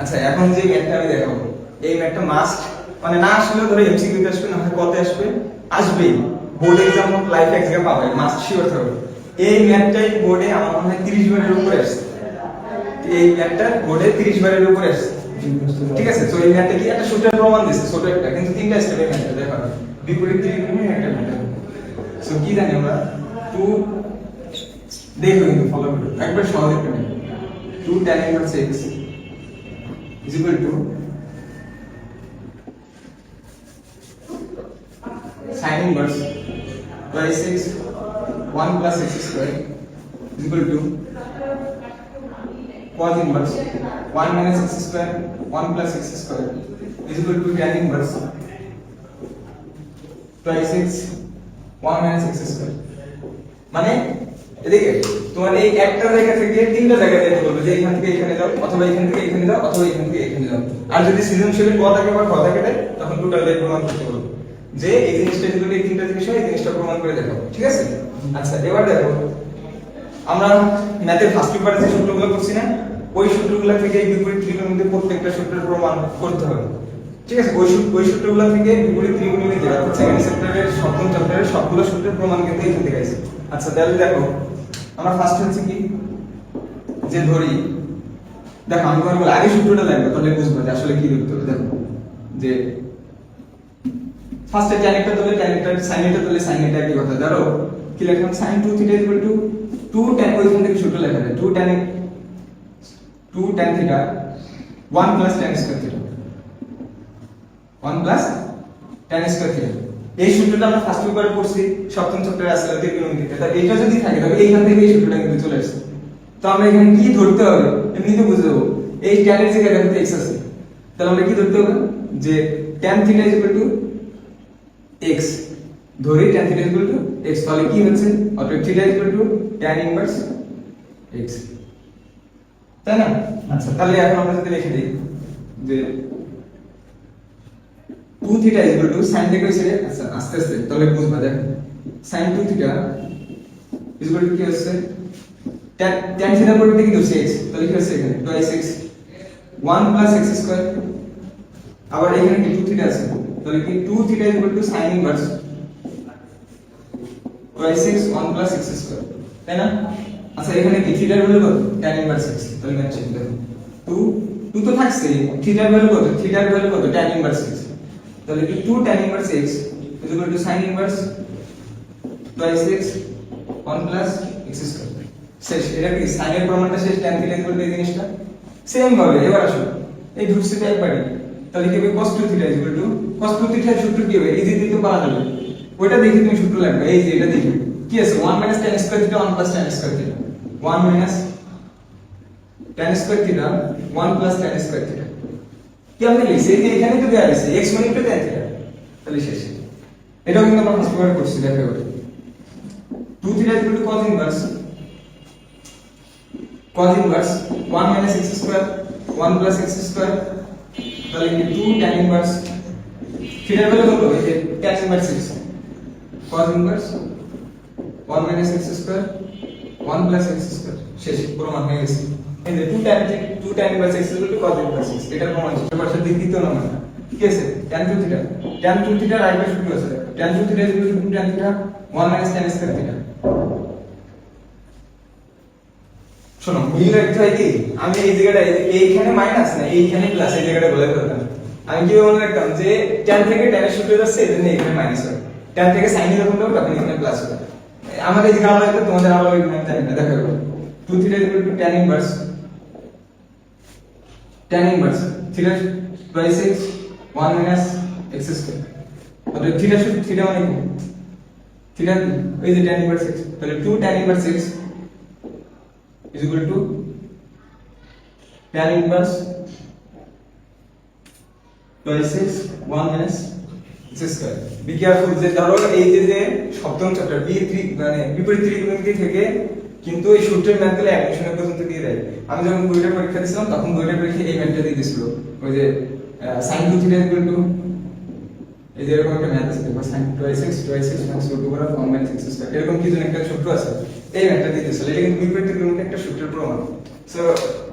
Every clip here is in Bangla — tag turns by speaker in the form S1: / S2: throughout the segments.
S1: আচ্ছা এখন যে ম্যাথটা আমি দেখাবো, এই ম্যাথটা মাস্ট মানে না আসলেও ধরো এমসিকিউ তে আসবে, না হয় কতে আসবে, আসবেই। বোর্ড এক্সাম হোক লাইফ এক্সাম পাবে মাস্ট শিওর থাকবে এই ম্যাথটাই বোর্ডে আমার মনে হয় 30 বারের উপরে আসছে। এই ম্যাথটা বোর্ডে 30 বারের উপরে আসছে। ঠিক আছে? তো এই ম্যাথটা কি একটা সূত্রের প্রমাণ দিচ্ছে, ছোট একটা, কিন্তু তিনটা স্টেপে ম্যাথটা দেখো। বিপরীত ত্রিকোণের একটা ম্যাথ সো কি জানি আমরা? 2 দেখো কিন্তু ফলো করো। একবার সহজ একটা math 2 tan inverse x is equal to sin inverse twice x 1 plus x square is equal to cos inverse 1 minus x square 1 plus x square is equal to tan inverse twice x 1 minus x square মানে এদিকে, তোমার এই একটা জায়গা থেকে তিনটা জায়গা যেতে বলবে যে এখান থেকে এখানে যাও, অথবা এখান থেকে এখানে যাও, অথবা এখান থেকে এখানে যাও। আর যদি সৃজনশীল ক থাকে বা খ থাকে তখন টোটাল দিয়ে প্রমাণ করতে বলবে যে এই জিনিসটা যদি এই তিনটা জিনিস হয়, এই জিনিসটা প্রমাণ করে দেখাবো ঠিক আছে? আচ্ছা এবার দেখো, আমরা ম্যাথের ফার্স্ট পেপারে যে সূত্রগুলো করছি না, ওই সূত্রগুলো থেকে বিপরীত ত্রিকোণমিতির প্রত্যেকটা সূত্রের প্রমাণ করতে হবে। ঠিক আছে? ওই সূত্র ওই সূত্রগুলো থেকে বিপরীত ত্রিকোণমিতি অর্থাৎ সেকেন্ড চ্যাপ্টারের সপ্তম চ্যাপ্টারের সবগুলো সূত্রের প্রমাণ কিন্তু এখান থেকে আচ্ছা তাহলে দেখো আমরা ফার্স্ট হচ্ছে কি? যে ধরি, দেখো, আমি তোমার বলে আগে সূত্রটা লাগবে তাহলে বুঝব যে আসলে কি ধরতে হবে দেখো, যে ফার্স্টে একটা ধরলে tan একটা এটা ধরলে sin এটা একই কথা, ধরো, কি লিখলাম sin 2 theta equal to 2 tan, ওইখান থেকে সূত্র লেখা যায় 2 tan 2 tan theta 1 plus tan square theta 1 plus tan square theta এই সূত্রটা আমরা ফার্স্ট পেপারে পড়ছি সপ্তম চ্যাপ্টারে আছে ত্রিকোণমিতিতে তাহলে এটা যদি থাকে তবে এইখান থেকে এই সূত্রটা কিন্তু চলে আসছে তো আমরা এখানে কি ধরতে হবে এমনিতে বুঝে দেবো। এই tan এর জায়গায় দেখো x আছে। তাহলে আমরা কি ধরতে হবে? যে tan theta is to x ধরে tan theta is equal to x তাহলে কি হচ্ছে? অতএব theta is equal to tan inverse x তাই না? আচ্ছা। তাহলে এখন আমরা যদি লিখে দিই যে 2 থিটা ইজ টু sin থেকে ছেড়ে আচ্ছা আস্তে আস্তে, তাহলে বুঝবা দেখো। sin 2 থিটা ইজ টু কি হচ্ছে? tan থিটা পরিবর্তে কি হচ্ছে x তাহলে কি হচ্ছে এখানে? 2x 1 প্লাস x স্কয়ার আবার এখানে কি 2 থিটা আছে? তাহলে কি 2 theta equal to sin inverse 2x 1 plus x square তাই না? আচ্ছা এখানে কি থিটার ভ্যালু কত? tan ইনভার্স x তাহলে ম্যাচ দেখো 2 2 তো থাকছে থিটার ভ্যালু কত? থিটার ভ্যালু কত? tan ইনভার্স x তাহলে কি 2 tan inverse x is equal to sin inverse 2x 1 plus x square শেষ, এটা কি sin এর প্রমাণটা শেষ? tan থিটা ইকুয়াল টু এই জিনিসটা? সেম ভাবে, এবার আসো এই ঢুকছে একবারই। তাহলে কি হবে? cos 2 theta equal to cos 2 থিটার সূত্র কি হবে? ইজি দিতে পারা যাবে। ওইটা দেখে তুমি সূত্র লাগবে। এই যে এটা দেখে কি আছে? 1 minus tan square theta 1 plus tan square theta 1 minus tan square theta 1 plus tan square theta কি আমি লিখছি এই এখানে তো দেয়া আছে x মানে একটু থিটা তাহলে শেষ এটাও কিন্তু আমরা ফার্স্ট পেপার করছি দেখো এবার 2 theta equal to cos inverse cos inverse 1 minus x square 1 plus x square তাহলে কি 2 tan inverse থিটা ভ্যালু কত এই যে tan inverse x cos inverse 1 minus x square 1 plus x square শেষ প্রমাণ হয়ে গেছে এই যে 2 tan 2 tan inverse x equal to cos inverse x এটা প্রমাণ পেপার সাথে দ্বিতীয় নম্বর ঠিক আছে? tan 2 theta tan 2 theta right by শুরু আছে। tan 2 theta equal to tan theta 1 minus tan square theta শোনো, মিল রাখতে কি? আমি এই জায়গাটা এইখানে মাইনাস না এইখানে প্লাস এই জায়গাটা বলে ফেলতাম। আমি কি মনে রাখতাম যে tan থেকে tan এর সূত্র যাচ্ছে, এই জন্য এখানে মাইনাস হবে tan থেকে sin এ যখন যাব তখন এখানে প্লাস হবে। আমার এই জায়গা আলাদা তোমাদের আলাদা দেখা যাবে। 2 theta equal to tan inverse tan inverse theta twice x 1 minus x square তাহলে থিটা সূত্র থিটা মানে থিটা এই যে tan ইনভার্স x তাহলে 2 tan inverse x is equal to tan inverse twice x 1 minus square. Be careful. যে ধরো এই যে যে সপ্তম চ্যাপ্টার বি থ্রি মানে বিপরীত ত্রিকোণমিতি থেকে কিন্তু এই সূত্রের ম্যাথগুলো অ্যাডমিশনের পর্যন্ত দিয়ে দেয়। আমি যখন বইটা পরীক্ষা দিছিলাম, তখন বইটা পরীক্ষা এই ম্যাথটা দিয়ে দিছিল। ওই যে sin 2 থিটা ইকুয়াল টু এই যে এরকম একটা ম্যাথ আছে দেখো sin 2x 2x minus root over of 1 minus x square এরকম কি যেন একটা সূত্র আছে। এই ম্যাথটা দিয়ে দিছিল। এটা কিন্তু বিপরীত ত্রিকোণমিতির একটা সূত্রের প্রমাণ। সো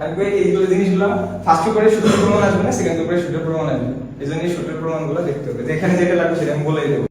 S1: আসবে এইগুলো জিনিসগুলো ফার্স্ট পেপারে সূত্র প্রমাণ আসবে না সেকেন্ড পেপারে সূত্র প্রমাণ আসবে এই জন্য এই সূত্র প্রমাণগুলো দেখতে হবে। যেখানে যেটা লাগবে সেটা আমি বলে দেবো।